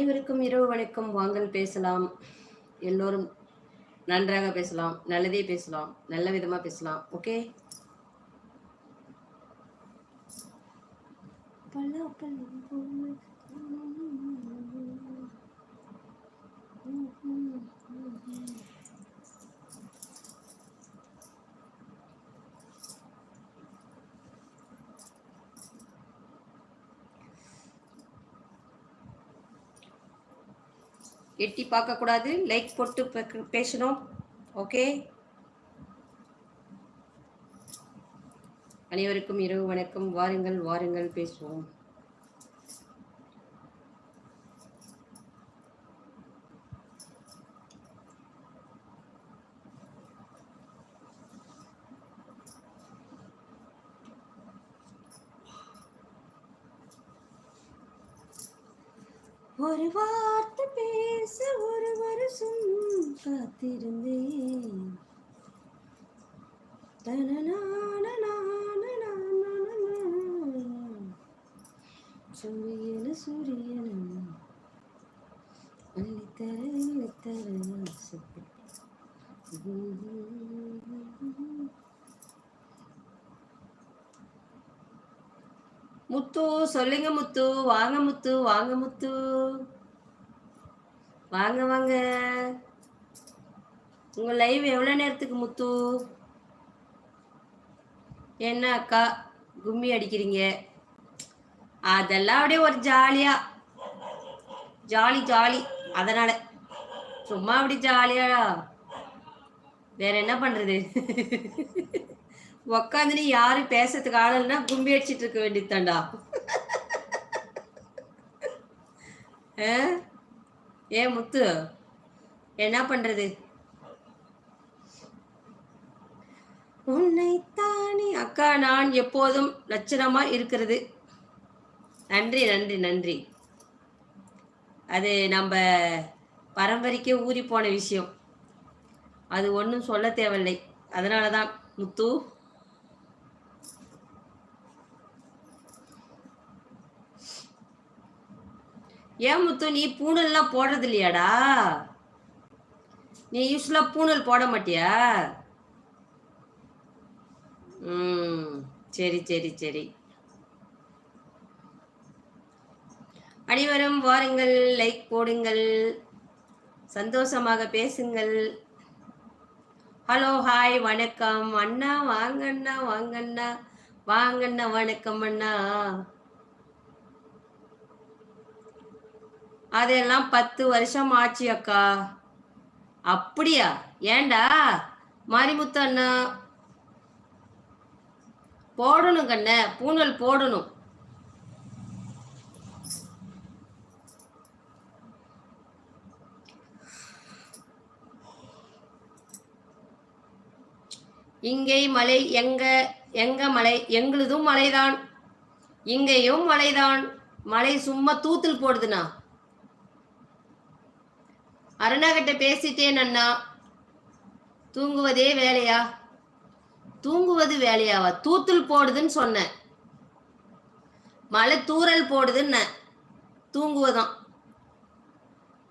அனைவருக்கும் இரவு வணக்கம். வாங்கல் பேசலாம். எல்லோரும் நன்றாக பேசலாம். நல்லதே பேசலாம். நல்ல விதமா பேசலாம். ஓகே? எட்டி பார்க்க கூடாது. லைக் போட்டு பேசணும். ஓகே அனைவருக்கும் இரவு வணக்கம். வாருங்கள் வாருங்கள் பேசுவோம். ஒரு வார்த்தை பேச ஒரு வருஷம் காத்திருந்தேன். சூரியன சூரியன அள்ளித்தர அள்ளித்தர முத்து சொல்லுங்க முத்து வாங்க முத்து வாங்க முத்து வாங்க வாங்க. உங்க லைவ் எவ்வளவு நேரத்துக்கு முத்து? என்ன அக்கா? கும்மி அடிக்கிறீங்க. அதெல்லாம் அப்படியே ஒரு ஜாலியா. Jolly jolly. அதனால சும்மா அப்படி ஜாலியா. வேற என்ன பண்றது? உக்காந்து நீ யாரும் பேசுறதுக்கு ஆள் இல்லைன்னா கும்பி அடிச்சிட்டு இருக்க வேண்டியதுதான்டா. ஆ? ஏன் முத்து என்ன பண்றது? உன்னைத்தானே அக்கா நான் எப்போதும் லட்சணமா இருக்கிறது. நன்றி நன்றி நன்றி. அது நம்ம பரம்பரைக்கே ஊறி போன விஷயம். அது ஒன்றும் சொல்ல தேவையில்லை. அதனால தான் முத்து. ஏன் முத்து நீ பூணல்லாம் போடுறது இல்லையாடா நீ யூஸ்வலா பூணல் போட மாட்டியா? ம் சரி சரி சரி. அனைவரும் வாருங்கள் லைக் போடுங்கள். சந்தோஷமாக பேசுங்கள். ஹலோ ஹாய் வணக்கம். அண்ணா வாங்க அண்ணா வாங்க அண்ணா வணக்கம் அண்ணா. அதெல்லாம் பத்து வருஷம் ஆச்சு அக்கா. அப்படியா? ஏண்டா? மாரிமுத்து அண்ணா. போடணும் கண்ண பூனல் போடணும். இங்கே மலை எங்க எங்க மலை? எங்களுதும் மலைதான். இங்கேயும் மலைதான். மலை சும்மா தூத்தில் போடுதுண்ணா. அருணாகிட்ட பேசிட்டேன் அண்ணா. தூங்குவதே வேலையா? தூங்குவது வேலையாவா? தூத்துல் போடுதுன்னு சொன்னேன். மழை தூறல் போடுதுன்னு தூங்குவதான்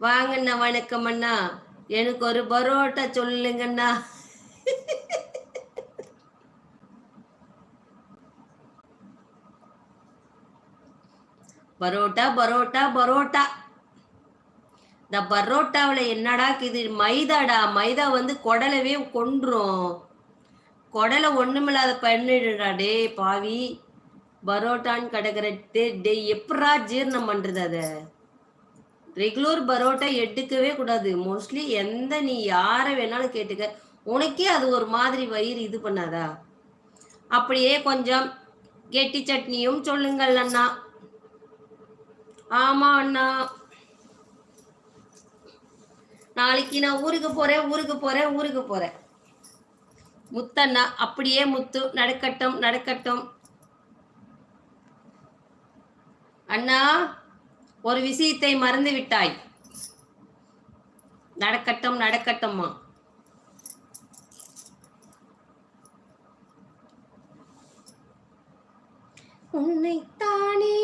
வாங்கண்ணா வணக்கம் அண்ணா. எனக்கு ஒரு பரோட்டா சொல்லுங்கண்ணா பரோட்டா பரோட்டா பரோட்டா. இந்த பரோட்டாவில் என்னடா இது மைதாடா மைதா வந்து குடலவே கொன்றும். குடலை ஒண்ணுமில்லாத பண்ணிடுடா டே பாவி. பரோட்டான்னு கிடக்குற டே டே எப்படா ஜீரணம் பண்றது அத? ரெகுலர் பரோட்டா எடுக்கவே கூடாது. மோஸ்ட்லி எந்த நீ யாரை வேணாலும் கேட்டுக்க. உனக்கே அது ஒரு மாதிரி வயிறு இது பண்ணாதா? அப்படியே கொஞ்சம் கெட்டி சட்னியும் சொல்லுங்கள் அண்ணா. ஆமா அண்ணா. நாளைக்கு நான் ஊருக்கு போறேன் ஊருக்கு போறேன் ஊருக்கு போறேன். முத்தண்ணா அப்படியே முத்து நடக்கட்டும் நடக்கட்டும். அண்ணா ஒரு விஷயத்தை மறந்து விட்டாய். நடக்கட்டும் நடக்கட்டும்மா. உன்னைத்தானே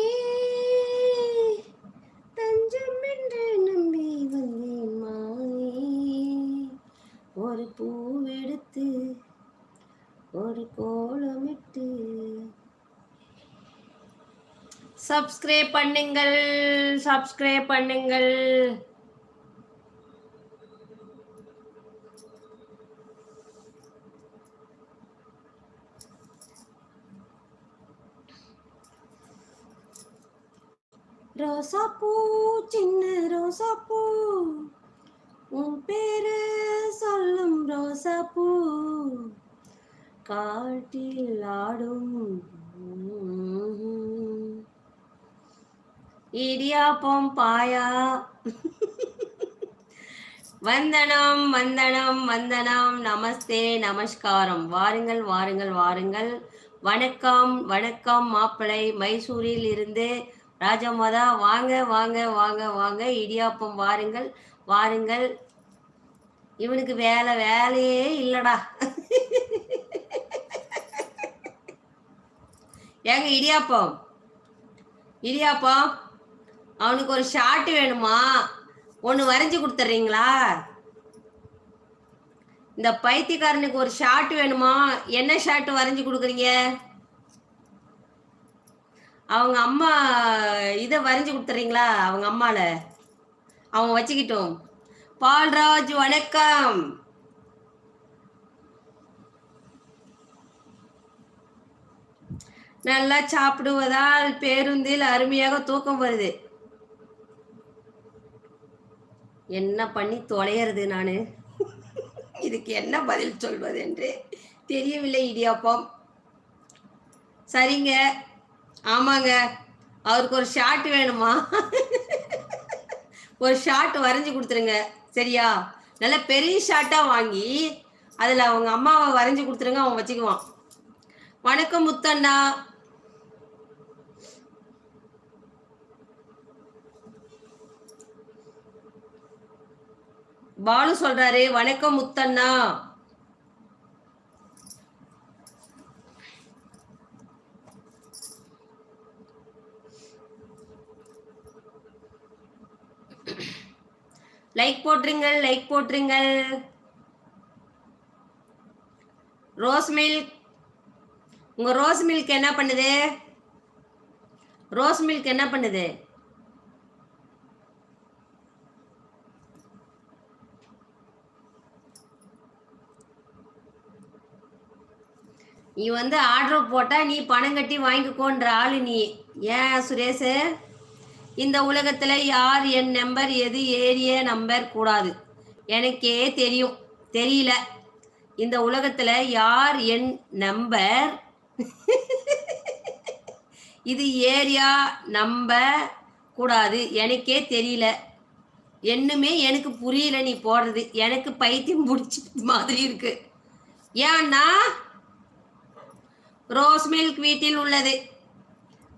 தஞ்சம் என்று பூவெடுத்து ஒரு கோலமிட்டு. சப்ஸ்கிரைப் பண்ணுங்கள் சப்ஸ்கிரைப் பண்ணுங்கள். ரோசா பூ சின்ன ரோசா பூ உன் பேரு சொல்லும் ரோசாப்பூ. காட்டில் ஆடும் இடியாப்பம் பாயா. வந்தனம் வந்தனம் வந்தனம். நமஸ்தே நமஸ்காரம். வாருங்கள் வாருங்கள் வாருங்கள். வணக்கம் வணக்கம் மாப்பிளை. மைசூரில் இருந்து ராஜமாதா. வாங்க வாங்க வாங்க வாங்க. இடியாப்பம் வாருங்கள் வாருங்கள். இவனுக்கு வேலை வேலையே இல்லடா. ஏங்க இடியாப்பம்? இடியாப்பம் அவனுக்கு ஒரு ஷார்ட் வேணுமா? ஒன்று வரைஞ்சி கொடுத்துட்றீங்களா? இந்த பைத்தியக்காரனுக்கு ஒரு ஷார்ட் வேணுமா? என்ன ஷார்ட் வரைஞ்சி கொடுக்குறீங்க? அவங்க அம்மா இதை வரைஞ்சி கொடுத்துறீங்களா அவங்க அம்மாவில் அவங்க வச்சுக்கிட்டோம். பால்ராஜ் வணக்கம். நல்லா சாப்பிடுவதால் பேருந்தில் அருமையாக தூக்கம் வருது. என்ன பண்ணி தொலைகிறது நான்? இதுக்கு என்ன பதில் சொல்வது என்று தெரியவில்லை இடியாப்பம். சரிங்க. ஆமாங்க. அவருக்கு ஒரு ஷார்ட் வேணுமா? ஒரு ஷார்ட் வரைஞ்சி கொடுத்துருங்க. சரியா? நல்ல பெரிய ஷார்ட்டாக வாங்கி அதில் அவங்க அம்மாவை வரைஞ்சி கொடுத்துருங்க அவன் வச்சுக்குவான். வணக்கம் முத்தண்ணா. பாலு சொல்றாரு வணக்கம் முத்தண்ணா. லைக் போட்டுருங்கள் லைக் போட்டுருங்கள். ரோஸ் மில்க் உங்க ரோஸ் மில்க் என்ன பண்ணுது? ரோஸ் மில்க் என்ன பண்ணுது? நீ வந்து ஆர்டர் போட்டால் நீ பணம் கட்டி வாங்கிக்கோன்ற ஆளு நீ. ஏன் சுரேஷ்? இந்த உலகத்தில் யார் என் நம்பர் எது ஏரிய நம்பர் கூடாது. எனக்கே தெரியும். தெரியல. இந்த உலகத்தில் யார் என் நம்பர் இது ஏரியா நம்ப கூடாது. எனக்கே தெரியல. என்னுமே எனக்கு புரியல நீ போடுறது. எனக்கு பைத்தியம் பிடிச்ச மாதிரி இருக்கு. ஏன்னா ரோஸ் மில்க் வீட்டில் உள்ளது.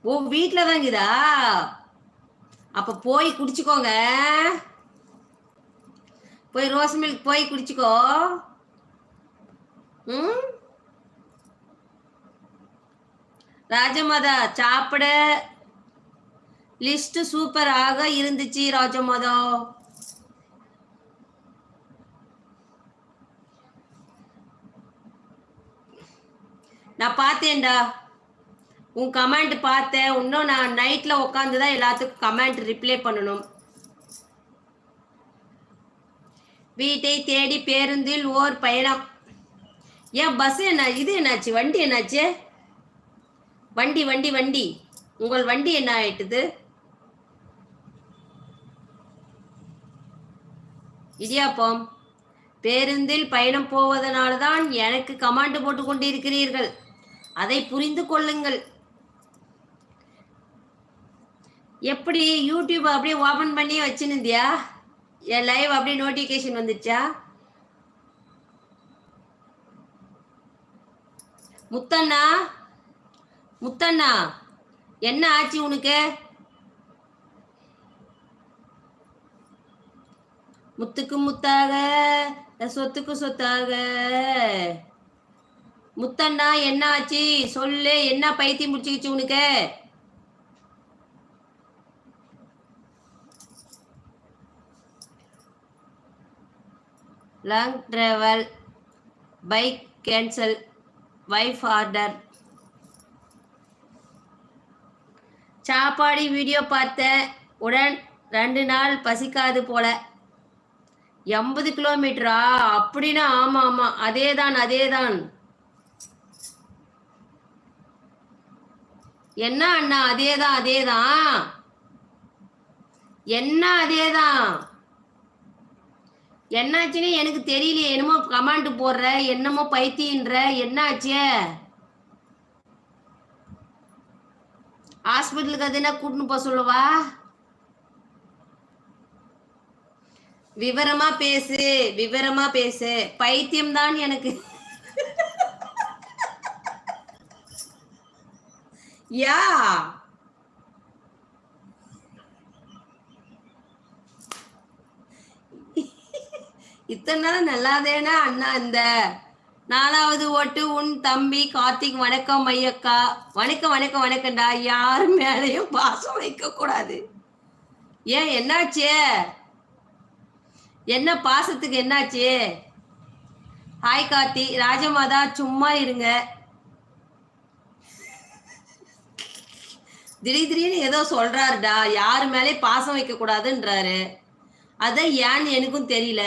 ஓ வீட்டில் தான் அப்போ போய் குடிச்சுக்கோங்க. போய் ரோஸ் மில்க் போய் குடிச்சுக்கோ. ம்? ராஜமாதா சாப்பிட லிஸ்ட் சூப்பராக இருந்துச்சு ராஜமாதா. நான் பார்த்தேன்டா. உன் கமெண்ட் பார்த்தேன். இன்னும் நான் நைட்டில் உட்காந்து தான் எல்லாத்துக்கும் கமெண்ட் ரிப்ளை பண்ணணும். வீட்டை தேடி பேருந்தில் ஓர் பயணம். ஏன் பஸ் என்ன? இது என்னாச்சு? வண்டி என்னாச்சு? வண்டி வண்டி வண்டி. உங்கள் வண்டி என்ன ஆயிட்டுது? இடியாப்பம். பேருந்தில் பயணம் போவதனால்தான் எனக்கு கமாண்டு போட்டு கொண்டிருக்கிறீர்கள். அதை புரிந்து கொள்ளுங்கள். எப்படி யூடியூப் அப்படியே ஓபன் பண்ணி வச்சுருந்தியா? என் லைவ் அப்படியே நோட்டிஃபிகேஷன் வந்துச்சா முத்தண்ணா? முத்தண்ணா என்ன ஆச்சு உனக்கு? முத்துக்கு முத்தாக சொத்துக்கு சொத்தாக. முத்தண்ணா என்ன ஆச்சு? சொல்லு என்ன பைத்தியம் முடிச்சுக்கிச்சு உனக்கு? Long travel bike cancel wife order சாப்பாடி video பார்த்த உடன் ரெண்டு நாள் பசிக்காது போல. எண்பது கிலோமீட்டரா அப்படின்னா ஆமா ஆமா. அதே தான் என்ன அண்ணா? அதே தான் அதே தான் என்ன அதே தான் என்னாச்சுன்னு எனக்கு தெரியலையே. என்னமோ கமாண்ட் போடுற என்னமோ பைத்தியன்ற என்னாச்சு? ஹாஸ்பிட்டலுக்கு அது என்ன கூட்டுன்னு போக சொல்லவா? விவரமா பேசு விவரமா பேசு. பைத்தியம் தான் எனக்கு. யா! இத்தனை நாள் நல்லாதேனா அண்ணா இந்த நாலாவது ஓட்டு உன் தம்பி கார்த்திக் வணக்கம் ஐயக்கா. வணக்கம் வணக்கம் வணக்கம்டா. யாரும் மேலேயும் பாசம் வைக்க கூடாது ஏன் என்னாச்சு? என்ன பாசத்துக்கு என்னாச்சு? ஹாய் கார்த்தி. ராஜமாதா சும்மா இருங்க. திடீர் திடீர்னு ஏதோ சொல்றாருடா. யாரு மேலே பாசம் வைக்க கூடாதுன்றாரு அதான் ஏன்னு எனக்கும் தெரியல.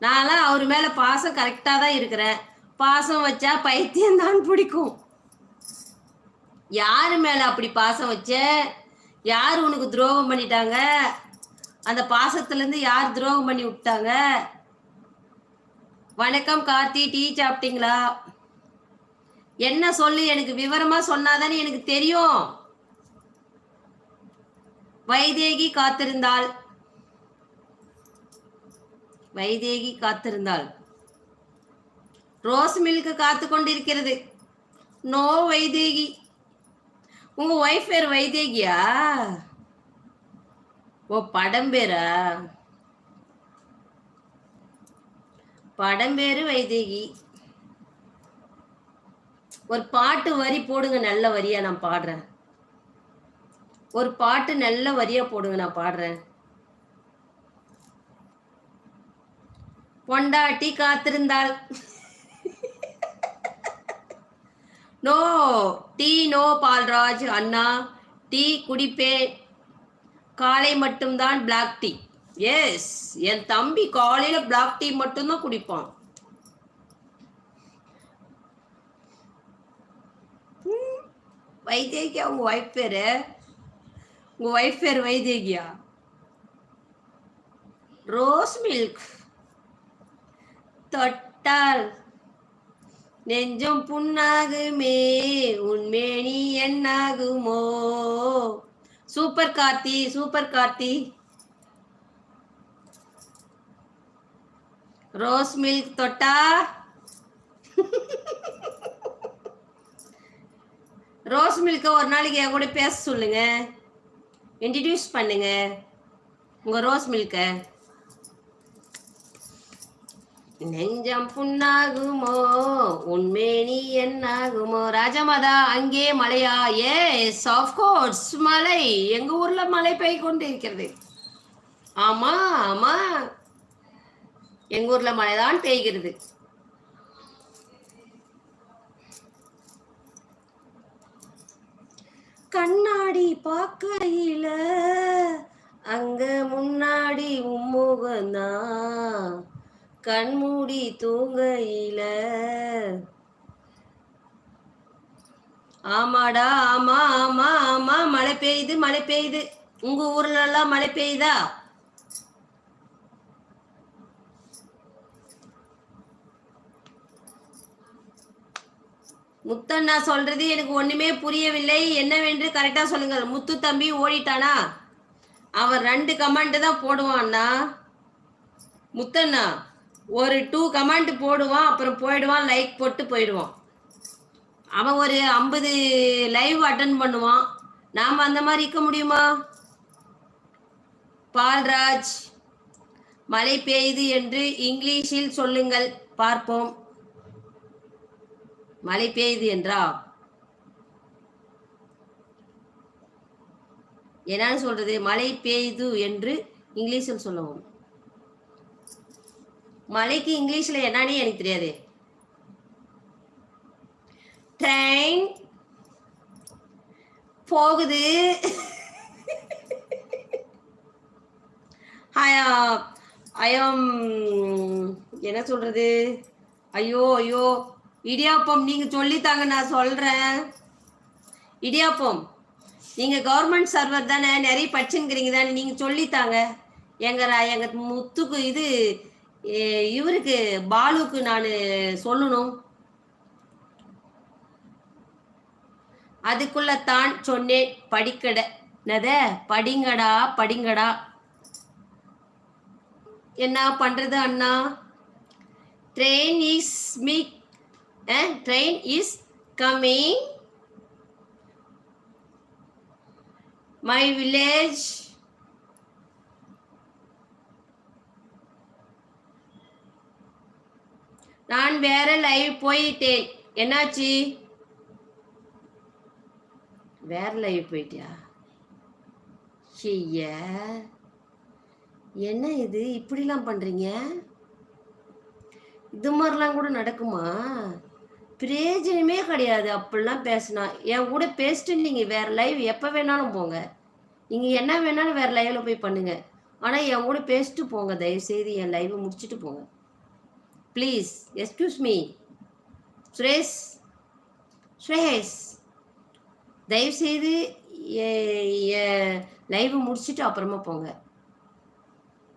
நான்லாம் அவர் மேல பாசம் கரெக்டா தான் இருக்கிறேன். பாசம் வச்சா பைத்தியம் தான் பிடிக்கும். யாரு மேல அப்படி பாசம் வச்ச? யார் உனக்கு துரோகம் பண்ணிட்டாங்க? அந்த பாசத்துல இருந்து யார் துரோகம் பண்ணி விட்டாங்க? வணக்கம் கார்த்தி டீ சாப்பிட்டீங்களா? என்ன சொல்லு எனக்கு விவரமா சொன்னாதானே எனக்கு தெரியும். வைதேகி காத்திருந்தாள். வைதேகி காத்திருந்தாள். ரோஸ் மில்க்கு காத்து கொண்டிருக்கிறது. நோ வைதேகி. உங்க ஒய்ஃப் பேர் வைதேகியா? ஓ படம் பேரா? படம் பேரு வைதேகி. ஒரு பாட்டு வரி போடுங்க நல்ல வரியா நான் பாடுறேன். ஒரு பாட்டு நல்ல வரியா போடுங்க நான் பாடுறேன். பொண்டாட்டி காத்திருந்தாள். நோ டீ நோ பால்ராஜ் அண்ணா. டீ குடிப்பேன். காலை மட்டும்தான் பிளாக் டீ எஸ் என் தம்பி காலையில பிளாக் டீ மட்டும்தான் குடிப்பான். வைத்தேகியா உங்க ஒய்ஃப் பேரு? உங்க ஒய்ஃப் பேர் வைத்தேகியா ரோஸ் மில்க் தொட்டால் நெஞ்சம் புண்ணாகுமே உன்மேனி என்னாகுமோ? Super Karthi super Karthi. Rose milk தொட்டா? ரோஸ் மில்க ஒரு நாளைக்கு என் கூட பேச சொல்லுங்க. இன்ட்ரடியூஸ் பண்ணுங்க. உங்க ரோஸ் மில்கை நெஞ்சம் புண்ணாகுமோ? உண்மேனி என்னாகுமோ? ராஜமாதா அங்கே மழையா எஸ் ஆஃப்கோர்ஸ் மழை எங்க ஊர்ல மழை பெய்து கொண்டு இருக்கிறது ஆமா ஆமா. எங்க ஊர்ல மழைதான் பெய்கிறது. கண்ணாடி பார்க்கையில அங்க முன்னாடி உம்முகந்தான் கண்மூடி தூங்கையில ஆமாடா ஆமா ஆமா ஆமா மழை பெய்யுது மழை பெய்யுது. உங்க ஊர்ல எல்லாம் மழை பெய்யுதா? முத்தண்ணா சொல்றது எனக்கு ஒண்ணுமே புரியவில்லை. என்னவென்று கரெக்டா சொல்லுங்கள். முத்து தம்பி ஓடிட்டானா? அவன் ரெண்டு கமெண்ட் தான் போடுவான்னா முத்தண்ணா ஒரு டூ கமெண்ட் போடுவான் அப்புறம் போயிடுவான் லைக் போட்டு போயிடுவான். அவன் ஒரு ஐம்பது லைவ் அட்டன் பண்ணுவான். நாம் அந்த மாதிரி இருக்க முடியுமா? பால்ராஜ் மழை பெய்யுது என்று இங்கிலீஷில் சொல்லுங்கள். பார்ப்போம். மழை பெய்யுது என்றா? என்னன்னு சொல்றது? மழை பெய்யுது என்று இங்கிலீஷில் சொல்லவும். மலைக்கு இங்கிலீஷ்ல என்னன்னு எனக்கு தெரியாது. ட்ரெயின் போகுது. ஐயம் என்ன சொல்றது? ஐயோ ஐயோ இடியாப்பம் நீங்க சொல்லித்தாங்க நான் சொல்றேன். இடியாப்பம் நீங்க கவர்மெண்ட் சர்வர் தானே நிறைய படிச்சுங்கிறீங்க தானே நீங்க சொல்லித்தாங்க. எங்க எங்க முத்துக்கு இது இவருக்கு பாலுக்கு நான் சொல்லணும். அதுக்குள்ள தான் சொன்னேன் படிக்கட. படிங்கடா படிங்கடா. என்ன பண்றது அண்ணா? Train is me train is coming my village நான் வேற லைவ் போயிட்டேன். என்னாச்சு? வேற லைவ் போயிட்டியா? ஐய என்ன இது? இப்படிலாம் பண்றீங்க? இது மாதிரிலாம் கூட நடக்குமா? பிரயோஜனமே கிடையாது. அப்படிலாம் பேசினா. என் கூட பேசிட்டு நீங்க வேற லைவ் எப்போ வேணாலும் போங்க. நீங்க என்ன வேணாலும் வேற லைவ்ல போய் பண்ணுங்க. ஆனா என் கூட பேசிட்டு போங்க. தயவு செய்து என் லைவை முடிச்சுட்டு போங்க. Please excuse me Suresh Suresh தயவுசெய்து லைவ் முடிச்சுட்டு அப்புறமா போங்க.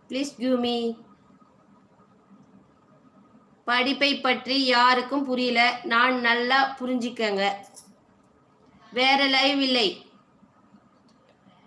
ப்ளீஸ் கியூ மீ படிப்பை பற்றி யாருக்கும் புரியல. நான் நல்லா புரிஞ்சுக்கங்க. வேற லைவ் இல்லை.